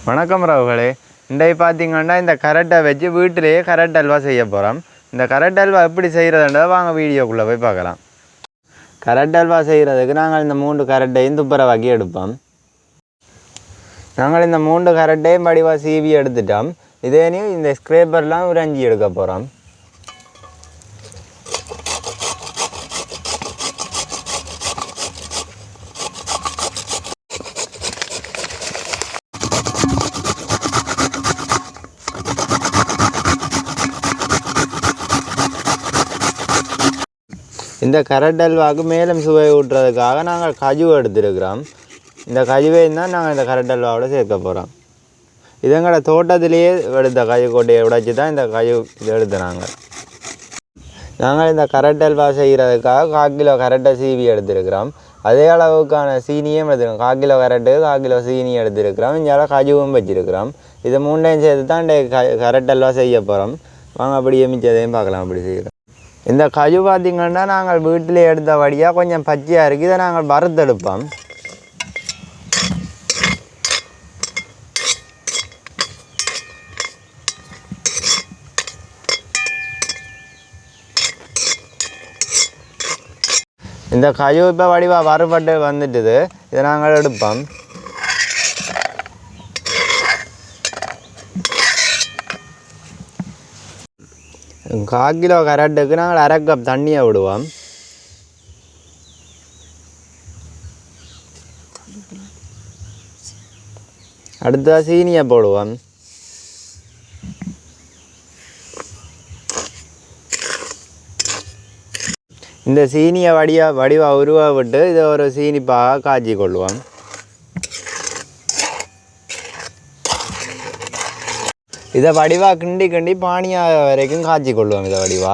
வணக்கம் ரவுகளே. இன்றைக்கு பார்த்தீங்கன்னா இந்த கரட்டை வச்சு வீட்டிலேயே கரட் அல்வா செய்ய போகிறோம் இந்த கரட் அல்வா எப்படி செய்கிறதுன்றதை வாங்க வீடியோக்குள்ளே போய் பார்க்கலாம். கரட் அல்வா செய்கிறதுக்கு நாங்கள் இந்த மூன்று கரட்டையும் துப்புரவாக்கி எடுப்போம். நாங்கள் இந்த மூன்று கரட்டையும் வடிவா சீவி எடுத்துட்டோம். இதேனையும் இந்த ஸ்க்ரேப்பர்லாம் உறைஞ்சி எடுக்க போகிறோம் இந்த கரட் அல்வாவுக்கு மேலும் சுவை ஊட்டுறதுக்காக நாங்கள் கஜு எடுத்துருக்கிறோம். இந்த கஜுவை தான் நாங்கள் இந்த கரட் அல்வாவோட சேர்க்க போகிறோம் இது எங்களோட தோட்டத்திலேயே எடுத்த கஜு கொட்டையை உடைச்சி தான் இந்த கஜு இது எடுத்த நாங்கள் நாங்கள் இந்த கரட் அல்வா செய்கிறதுக்காக கால் கிலோ கரட்டை சீவி எடுத்துருக்கிறோம். அதே அளவுக்கான சீனியும் எடுத்துருக்கோம் கால் கிலோ கரட்டு கால் கிலோ சீனி எடுத்துருக்கிறோம். இங்கே கஜுவும் வச்சுருக்கிறோம். இது மூண்டையும் சேர்த்து தான் இந்த க கரட் அல்வா செய்ய போகிறோம் வாங்க அப்படியே மிச்சதையும் பார்க்கலாம் அப்படி செய்கிறோம் இந்த கஜு பார்த்திங்கன்னா நாங்கள் வீட்டில் எடுத்தபடியாக கொஞ்சம் பச்சையாக இருக்குது இதை நாங்கள் வறுத்தெடுப்போம். இந்த கஜு இப்போ வடிவா வறுபட்டு வந்துட்டுது. இதை நாங்கள் எடுப்போம். கால் கிலோ கரட்டுக்கு நாங்கள் அரை கப் தண்ணியை விடுவோம் அடுத்ததாக சீனியை போடுவோம் இந்த சீனியை வடியா வடிவாக உருவா விட்டு இதை ஒரு சீனிப்பாக காய்ச்சி கொள்வோம் இதை வடிவாக கிண்டி கிண்டி பானியாக வரைக்கும் காய்ச்சி கொள்வோம் இதை வடிவா.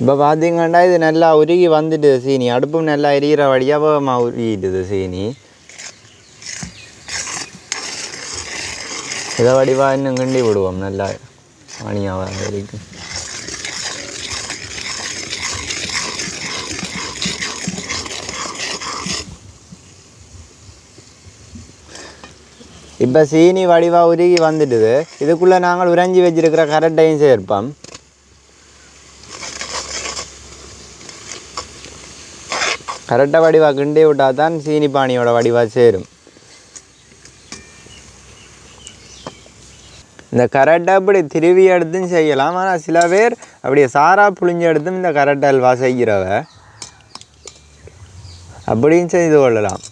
இப்போ பார்த்தீங்கன்னா இது நல்லா உருகி வந்துட்டு சீனி. அடுப்பும் நல்லா எரியிற வழியாக உருகிட்டுது சீனி. இதை வடிவாக இன்னும் கிண்டி விடுவோம் நல்லா மணியாக வரைக்கும் இப்போ சீனி வடிவாக உருகி வந்துட்டுது இதுக்குள்ளே நாங்கள் உறைஞ்சி வச்சிருக்கிற கரட்டையும் சேர்ப்போம் கரெக்டாக வடிவா கிண்டி விட்டால் தான் சீனி பானியோட வடிவாக சேரும் இந்த கரெக்டாக அப்படி திருவி எடுத்தும் செய்யலாம். ஆனால் சில பேர் அப்படியே சாரா புளிஞ்சு எடுத்தும் இந்த கரட்டை அல்வா செய்கிறவ அப்படியும் செய்து கொள்ளலாம்.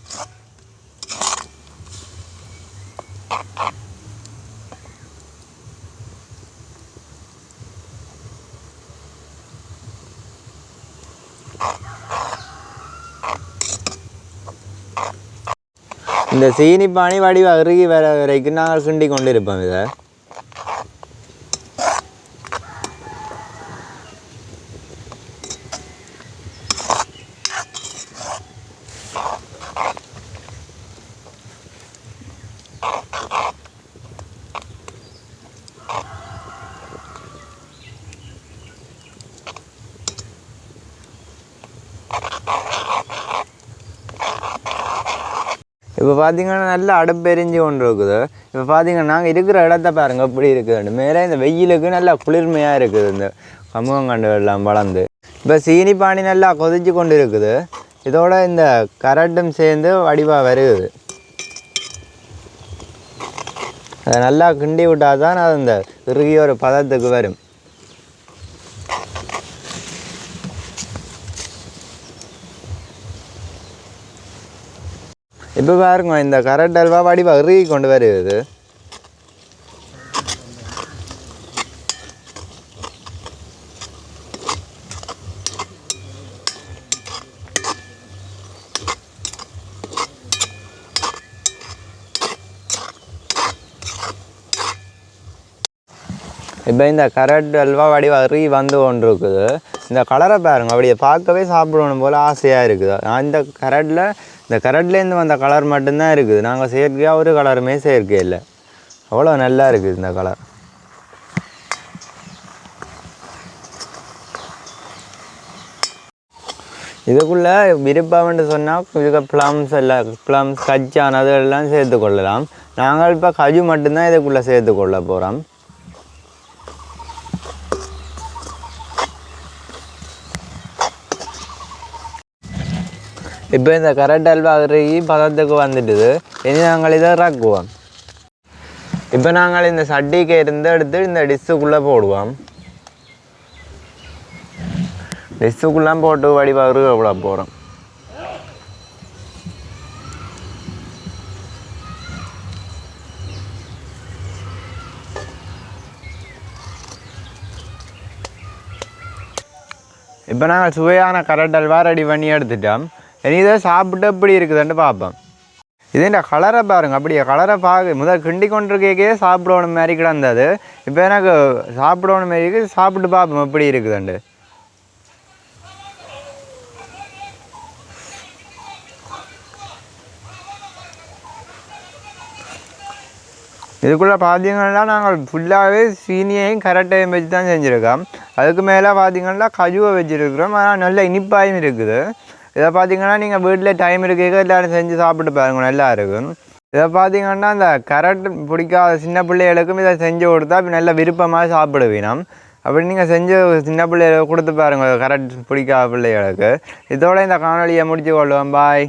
இந்த சீனி பாணி வடிவ அருகி வர வரைக்கும் நாங்கள் சுண்டி கொண்டு இருப்போம் இதை. இப்போ பார்த்தீங்கன்னா நல்லா அடுப்பெரிஞ்சு கொண்டு இருக்குது. இப்போ பார்த்தீங்கன்னா நாங்கள் இருக்கிற இடத்த பாருங்க எப்படி இருக்குதுன்னு மேலே இந்த வெயிலுக்கு நல்லா குளிர்மையாக இருக்குது இந்த கமுகங்கண்டு எல்லாம் வளர்ந்து. இப்போ சீனி பானி நல்லா கொதிச்சு கொண்டு இருக்குது. இதோட இந்த கரட்டும் சேர்ந்து வடிவாக வருகுது அதை நல்லா கிண்டி விட்டால் தான் அது இந்த இறுகிய ஒரு பதத்துக்கு வரும். இப்போ பாருங்க இந்த கரண்ட் அல்வா வடிவா இறுகி கொண்டு வருது இப்போ இந்த கரட் அல்வா வடிவா இறுகி வந்து கொண்டிருக்குது இந்த கலரை பாருங்க. அப்படியே பார்க்கவே சாப்பிடணும் போல் ஆசையாக இருக்குது. அந்த இந்த கரட்டில் இந்த கரட்லேருந்து வந்த கலர் மட்டும்தான் இருக்குது. நாங்கள் செயற்கையாக ஒரு கலருமே செயற்கை இல்லை. அவ்வளோ நல்லா இருக்குது இந்த கலர். இதுக்குள்ளே விருப்பம்னு சொன்னால் இதுக்கு ப்ளம்ஸ் எல்லாம் ப்ளம்ஸ் கச்சான் அது எல்லாம் சேர்த்து கொள்ளலாம். நாங்கள் இப்போ கஜு மட்டும்தான் இதுக்குள்ளே சேர்த்து கொள்ள போகிறோம் இப்போ இந்த கரண்ட் அல்வா இறக்கி பதத்துக்கு வந்துட்டுது இனி நாங்கள் இதை இறக்குவோம் இப்போ நாங்கள் இந்த சட்டிக்கு இருந்து எடுத்து இந்த டிஷ்ஷுக்குள்ளே போடுவோம் டிஷ்ஷுக்குள்ளே போட்டு வடிவாக விட போகிறோம் இப்போ நாங்கள் சுவையான கரண்ட் அல்வா ரெடி பண்ணி எடுத்துட்டோம் இனி இதை சாப்பிட்டு எப்படி இருக்குதுன்னு பார்ப்போம். இதுன்ற கலரை பாருங்க அப்படியே கலரை பார்க்க முதல் கிண்டி கொண்டிருக்கே சாப்பிடணும் மாதிரி கிடந்தது. இப்போ எனக்கு சாப்பிடணும் மாதிரி சாப்பிட்டு பார்ப்போம் எப்படி இருக்குதுண்டு இதுக்குள்ளே பார்த்தீங்கன்னா நாங்கள் ஃபுல்லாகவே சீனியையும் கரெக்டையும் வச்சு தான் செஞ்சுருக்கோம். அதுக்கு மேலே பார்த்தீங்கன்னா கஜுவை வச்சுருக்கிறோம். ஆனால் நல்ல இனிப்பாயும் இருக்குது. இதை பார்த்தீங்கன்னா நீங்கள் வீட்டில் டைம் இருக்கீங்க எல்லோரும் செஞ்சு சாப்பிட்டு பாருங்க நல்லா இருக்கும். இதை பார்த்தீங்கன்னா இந்த கரண்ட் பிடிக்காத சின்ன பிள்ளைகளுக்கும் இதை செஞ்சு கொடுத்தா நல்ல விருப்பமாக சாப்பிடுவீனம் அப்படி நீங்கள் செஞ்சு சின்ன பிள்ளைகளுக்கு கொடுத்து பாருங்கள் கரண்ட் பிடிக்காத பிள்ளைகளுக்கு. இதோட இந்த காணொலியை முடிச்சு கொள்வோம். பாய்